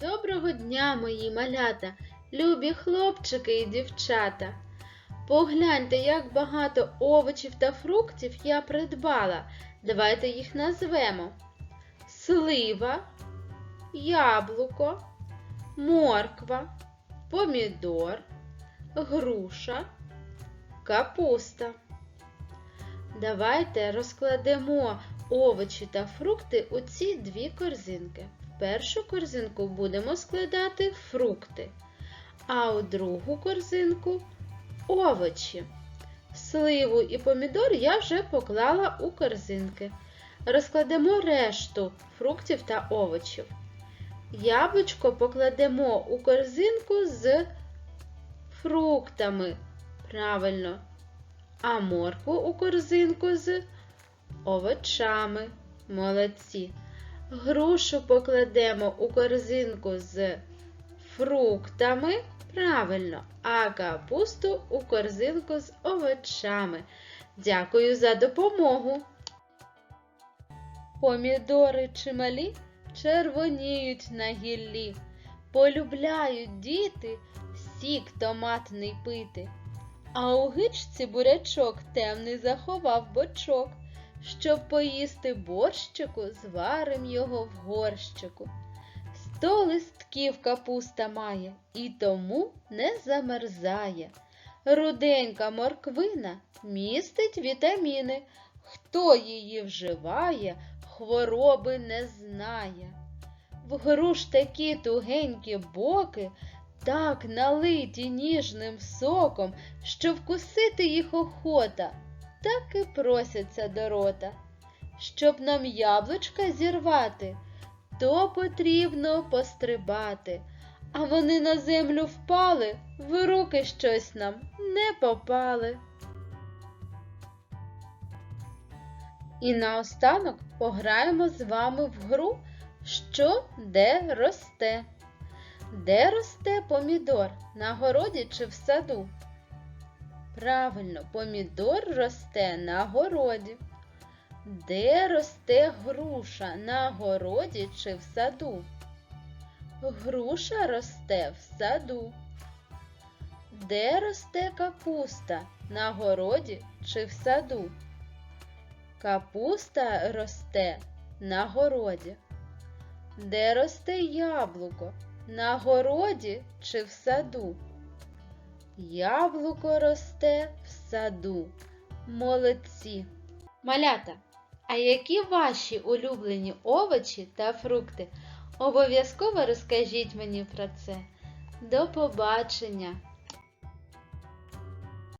Доброго дня, мої малята, любі хлопчики і дівчата. Погляньте, як багато овочів та фруктів я придбала. Давайте їх назвемо: слива, яблуко, морква, помідор, груша, капуста. Давайте розкладемо овочі та фрукти у ці дві корзинки. Першу корзинку будемо складати фрукти, а у другу корзинку овочі. Сливу і помідор я вже поклала у корзинки. Розкладемо решту фруктів та овочів. Яблучко покладемо у корзинку з фруктами. Правильно. А моркву у корзинку з овочами. Молодці. Грушу покладемо у корзинку з фруктами. Правильно. А капусту у корзинку з овочами. Дякую за допомогу. Помідори чималі червоніють на гіллі. Полюбляють діти сік томатний пити. А у гичці бурячок темний заховав бочок. Щоб поїсти борщику, зварим його в горщику. Сто листків капуста має і тому не замерзає. Руденька морквина містить вітаміни. Хто її вживає, хвороби не знає. В груш такі тугенькі боки, так налиті ніжним соком, що вкусити їх охота, так і просяться до рота. Щоб нам яблучка зірвати, то потрібно пострибати, а вони на землю впали, в руки щось нам не попали. І наостанок пограємо з вами в гру, що де росте. Де росте помідор? На городі чи в саду? Правильно, помідор росте на городі. Де росте груша? На городі чи в саду? Груша росте в саду. Де росте капуста? На городі чи в саду? Капуста росте на городі. Де росте яблуко? На городі чи в саду? Яблуко росте в саду. Молодці. Малята, а які ваші улюблені овочі та фрукти? Обов'язково розкажіть мені про це. До побачення!